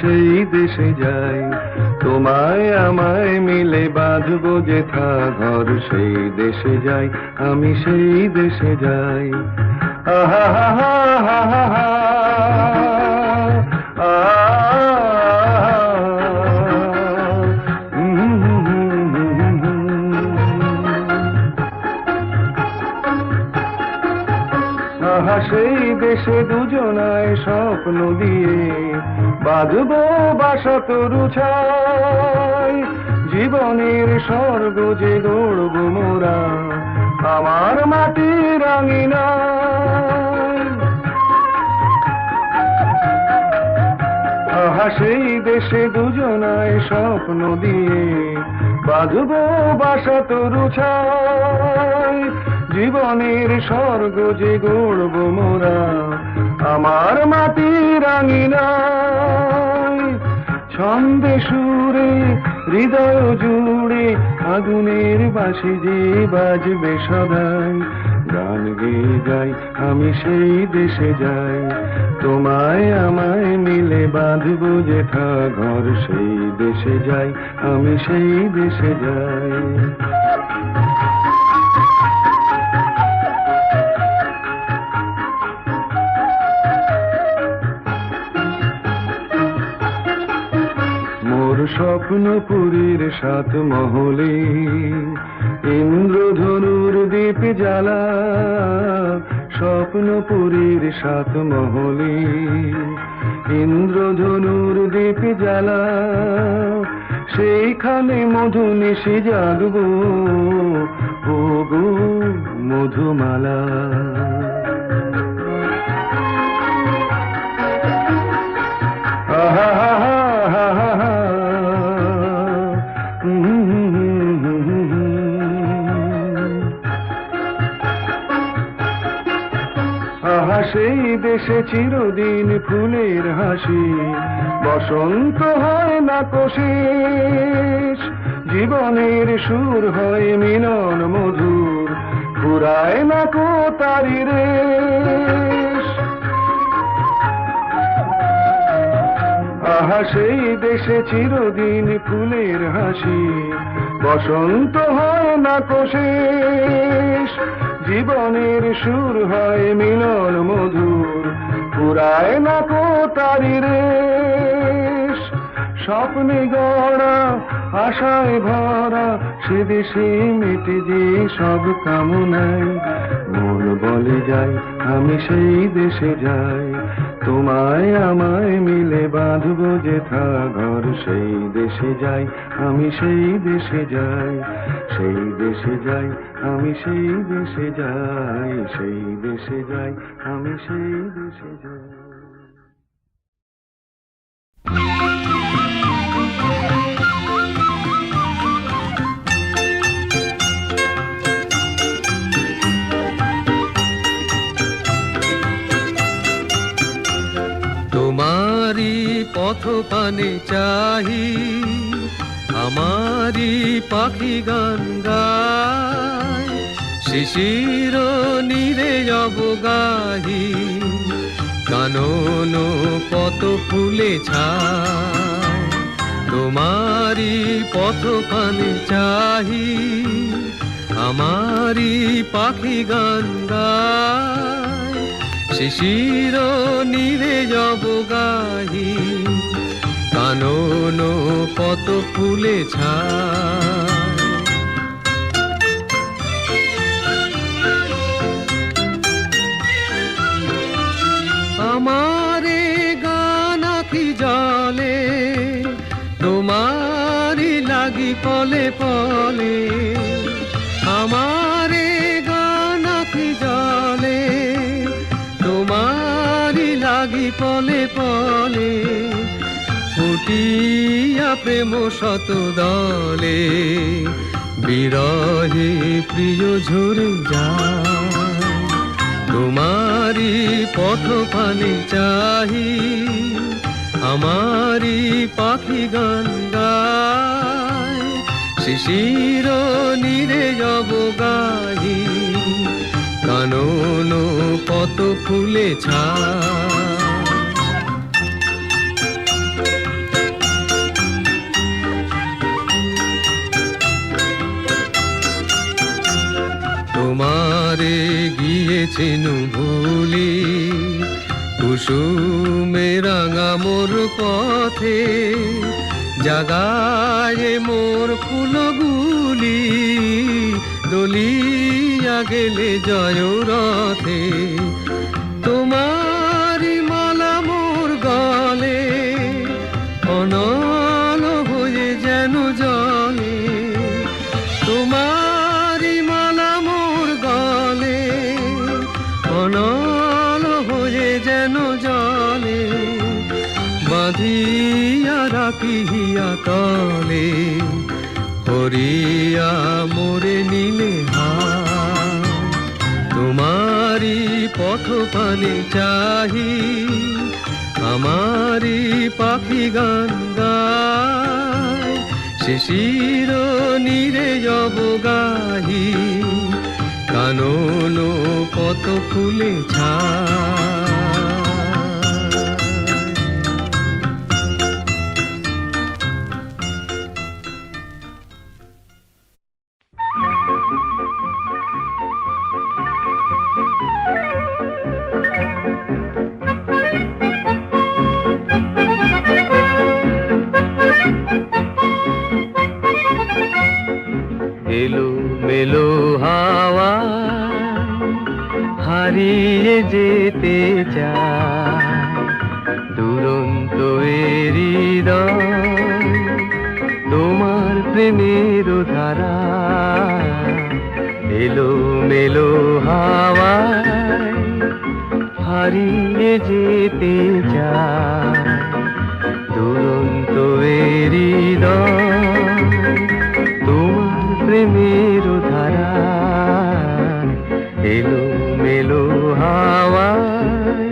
সেই দেশে যাই। তোমায় আমায় মিলে বাঁধব যেথা ঘর, সেই দেশে যাই। আমি সেই দেশে যাই। আহা, হা হা হা হা দেশে দুজনায় স্বপ্ন দিয়ে বাঁধবো বাসা তরু জীবনের স্বর্গ যে দৌড়ব মোরা, আমার মাটির আঙিনা সেই দেশে দুজনায় স্বপ্ন দিয়ে বাঁধবো বাসা তরু ছাই জীবনের স্বর্গ যে গড়ব মোরা, আমার মাটির আঙিনায় ছন্দে সুরে, হৃদয় জুড়ে আগুনের বাসি যে বাজবে সদাই। গান গেয়ে যাই, আমি সেই দেশে যাই। তোমায় আমায় মিলে বাঁধবো যেথা ঘর, সেই দেশে যাই, আমি সেই দেশে যাই। মোর স্বপ্ন পুরীর সাত মহলে, ইন্দ্রধনুর দীপ জ্বালা, স্বপ্ন পুরীর সাত মহলে, ইন্দ্রধনুর দীপ জ্বালা, সেইখানে মধু নিশি জাগবো ও গো মধুমালা। চিরদিন ফুলের হাসি, বসন্ত হয় না কোশেষ জীবনের সুর হয় মিলন মধুর, ফুরায় না কো তারি আহা, সেই দেশে চিরদিন ফুলের হাসি, বসন্ত হয় না কোশেষ জীবনের সুর হয় মিলন মধুর পুরায় না কো তারি রেশ। স্বপ্নে গড়া, আশায় ভরা সে দেশে মেটে যে সব কামনায়। মন বলে যাই আমি সেই দেশে যাই। তোমায় আমায় মিলে বাঁধব যেথা ঘর, সেই দেশে যাই, আমি সেই দেশে যাই। সেই দেশে যাই, আমি সেই দেশে যাই। সেই দেশে যাই, আমি সেই দেশে যাই। পানে চাহি, আমারি পাখি গান গায়। শিশির নীরে অবগাহি, কানন কত ফুলে ছায়। তোমারি পথ পানে চাহি আমারই পাখি গান গায়। শিশির নীরে জব গাহি কানন কত ফুলে ছায়। আমারে গান আখি জলে তোমারি লাগি পলে পলে। আমারে গান আখি জলে তোমারি লাগি পলে পলে। ফুটিয়া প্রেম শত দলে, বিরহে প্রিয় ঝরে যায়। তোমারি পথ পানে চাহি, আমারি পাখি গান শিশির নিরে জব গাহি, কানন কত ফুলে ছায়। গিয়েছেন ভুলি। কুসুমে রাঙা মোর পথে জাগায় মোর ফুলগুলি। দলিয়া গেলে জয় রথে। তোমারি মালা মোর গলে। অনল রাখিয়া তলে হরিয়া মোরে নীলে হায় তোমারি পথ পানে চাহি আমারি পাখি গান গায়। শিশির নীরে জব গাহি, কানন কত ফুলে ছায় হারিয়ে যেতে চায়। দুরন্ত তোমার প্রেমের ধারা এলো মেলো হাওয়ায়।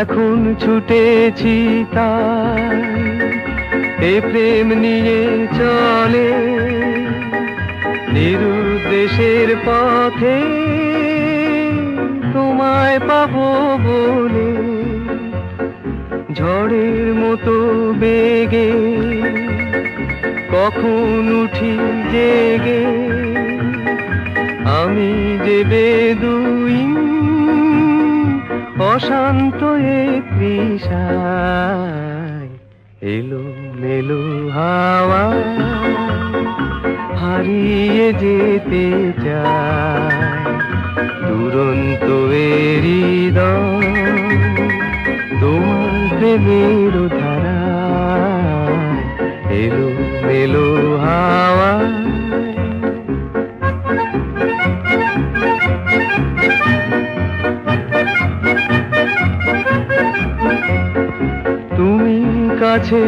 এখন ছুটেছি তাই। এ প্রেম নিয়ে চলে। নিরুদ্দেশের পথে তোমায় পাবো বলে। ঝড়ের মতো বেগে কখন উঠি জেগে? আমি যে বেদুইন, অশান্ত এক তৃষায় এলো। মেলো হাওয়া হারিয়ে যেতে চায়। দুরন্ত হৃদয় তোমার প্রেমের এলো হাওয়া। তুমি কাছে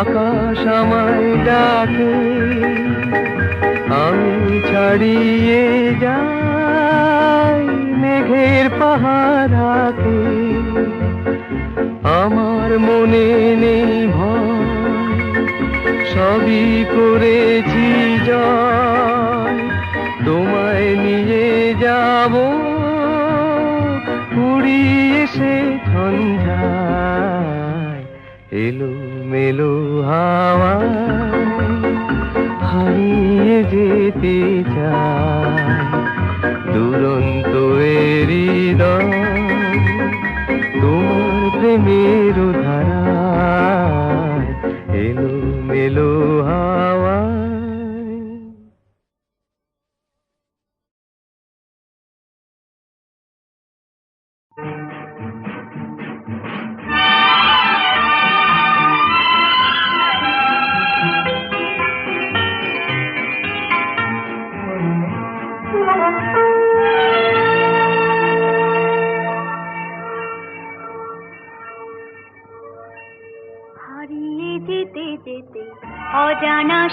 আকাশ আমায় ডাকে, আমি ছাড়িয়ে যাই মেঘের পাহারাকে আমার মনে নেই সবই করেছি যা তোমায় নিয়ে যাব পুরী সে সন্ধ্যায়। এলো এলো হাওয়ায় হারিয়ে যেতে চায়। দুরন্ত এরিদ তোমার প্রেমের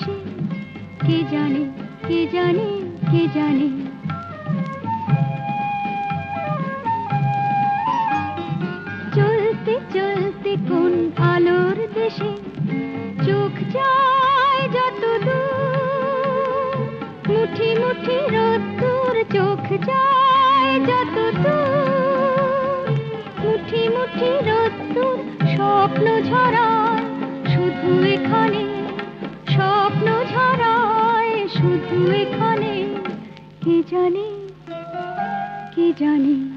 इश्क के जाने के जाने के जाने। জানে কে জানে?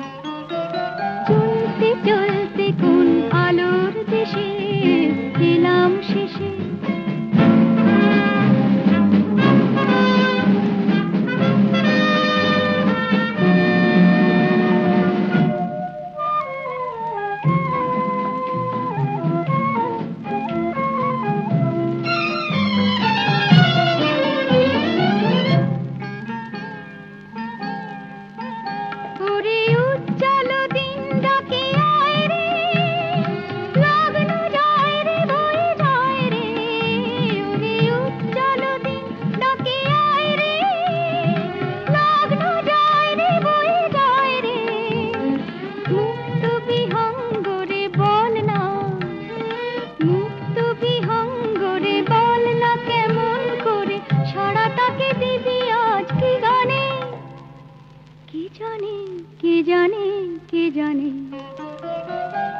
কে জানে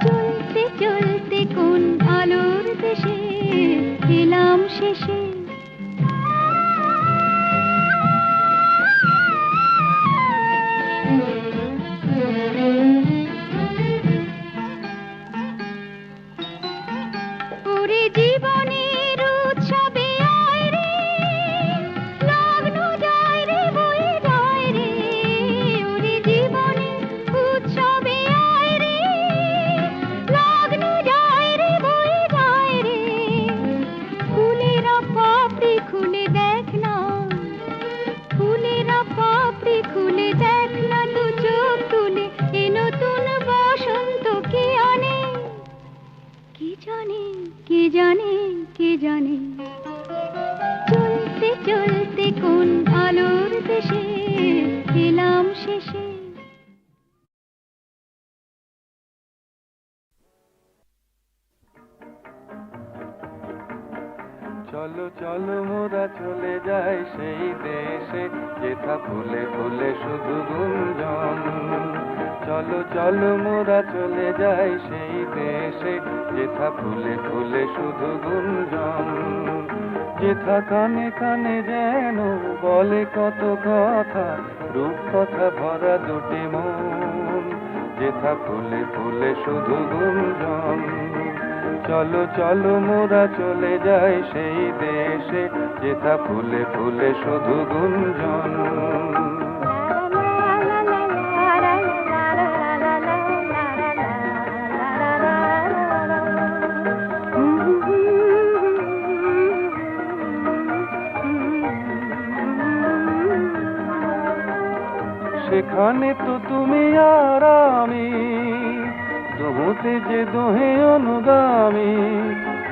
চলতে চলতে কোন আলোর দেশে এলাম জানে কে জানে কে যাই সেই দেশে, যেথা ফুলে ফুলে শুধু গুঞ্জন, যেথা কানে কানে যেন বলে কত কথা রূপ কথা ভরা দুটি মন, যেথা ফুলে ফুলে শুধু গুঞ্জন। চলো চলো মোরা চলে যাই সেই দেশে, যেথা ফুলে ফুলে শুধু গুঞ্জন। সেখানে তো তুমি আর আমি দোহতে যে দোহে অনুগামী,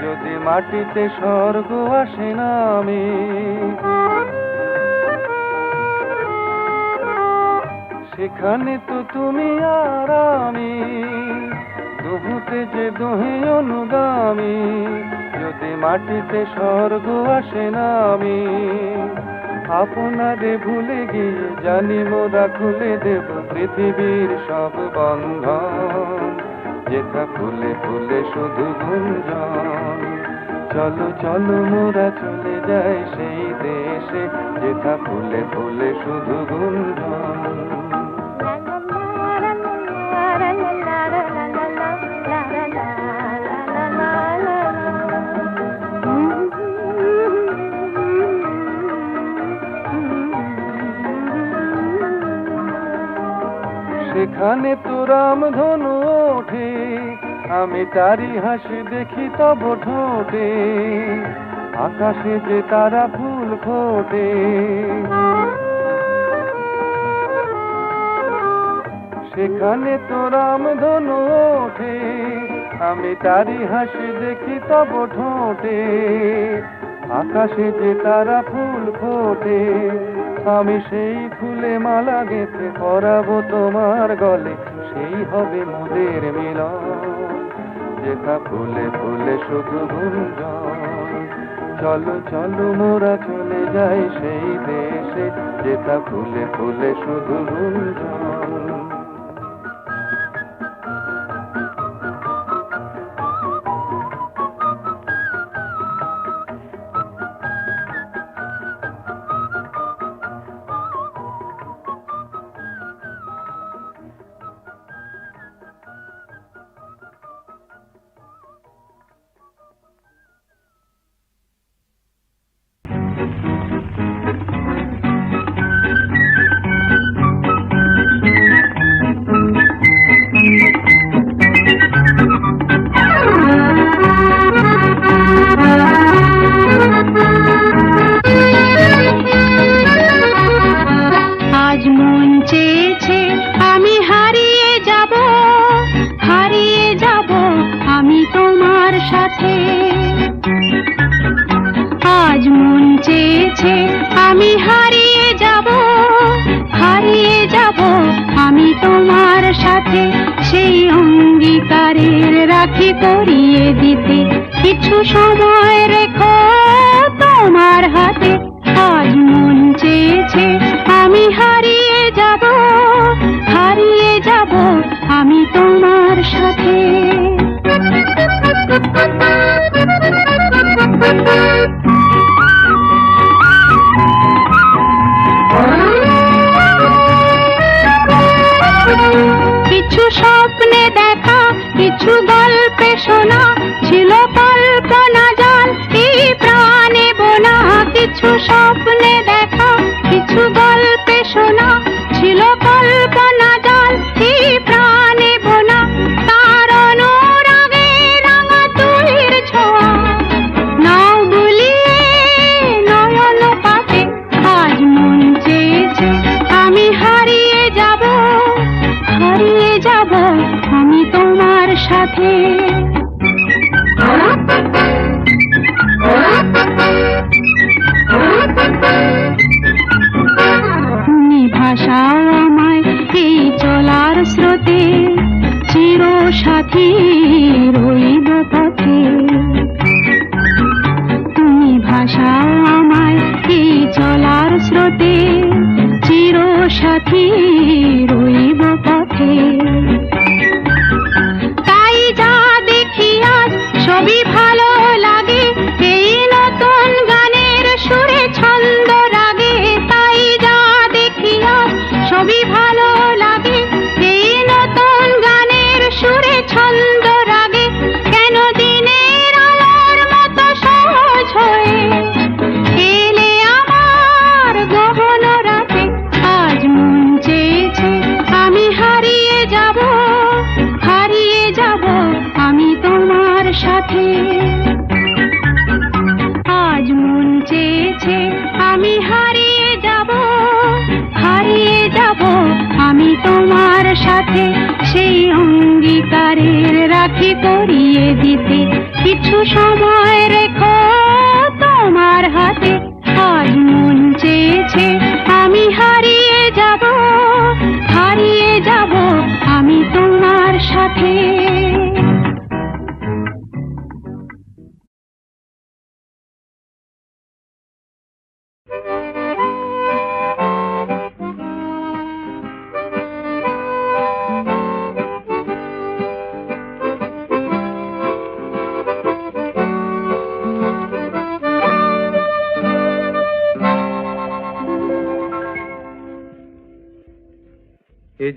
যদি মাটিতে স্বর্গ আসে না আমি। সেখানে তো তুমি আর আমি দোহতে যে দোহে অনুগামী, যদি মাটিতে স্বর্গ আসে না আমি। আপনারে ভুলে গিয়ে জানি মোরা খুলে দেব পৃথিবীর সব বন্ধন। যেথা ফুলে ফুলে শুধু গুঞ্জন। চলো চলো মোরা চলে যাই সেই দেশে, যেথা ফুলে ফুলে শুধু গুঞ্জন। সেখানে তো রামধনু ওঠে, আমি তারি হাসি দেখি তব ঠোঁটে, আকাশে যে তারা ফুল ফোটে। সেখানে তো রামধনু ওঠে, আমি তারি হাসি দেখি তব ঠোঁটে, আকাশে যে তারা ফুল ফোটে। আমি সেই ফুলে মালা গেঁথে পরাবো তোমার গলে, সেই হবে মোদের মিলন। যেথা ফুলে ফুলে শুধু গুঞ্জন, চলো চলো মোরা চলে যাই সেই দেশে, যেথা ফুলে ফুলে শুধু গুঞ্জন।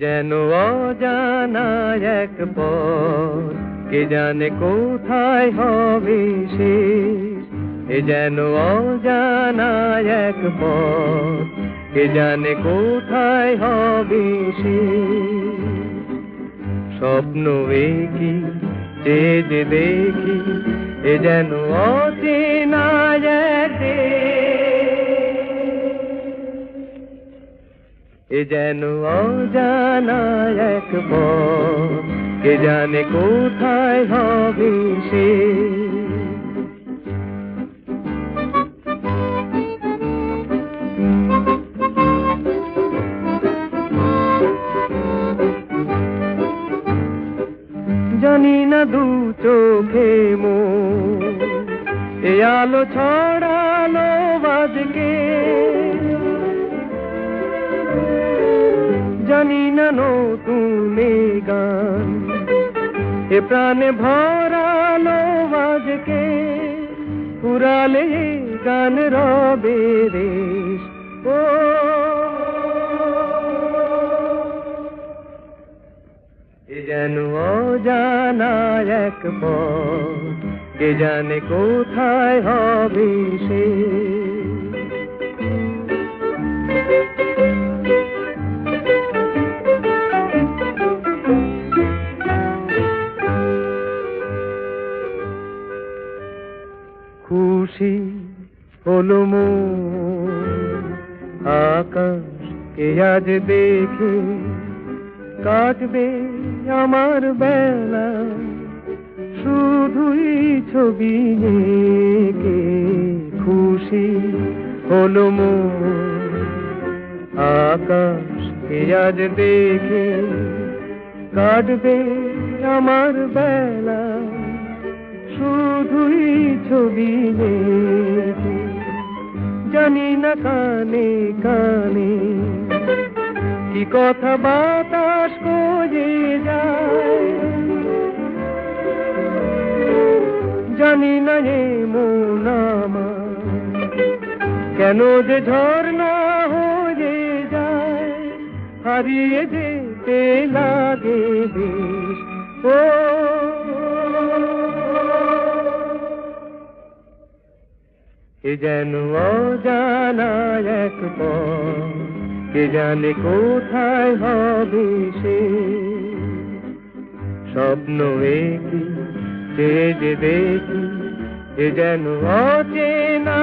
যেন অজানা এক পর কে জানে কোথায় হবে সে? এ যেন অজানা এক পর কে জানে কোথায় হবে সে? স্বপ্ন এ যে দেখি, এ যেন অচে এ যেন অজানা এক কে জানে কোথায় হবে সে। জীবনে কোথায় হবে সে? খুশি হলো আকাশ কে আজ দেখে কাটবে আমার বেলা। সুর ধুই ছবি কে খুশি হলো আকাশ আজ দেখে কাটবে আমার বেলা। শুধুই ছবি জানি না কানে কানে কি কথা বাতাস কোজে যায়। জানি না এ মন কেন যে ঝর্ণা হয়ে যায়, হারিয়ে যেতে লাগে ও। কে যেন অজানা এক কে জানে কোথায় হবে সে। স্বপ্ন একই যে যে দেখি এ যেন অচেনা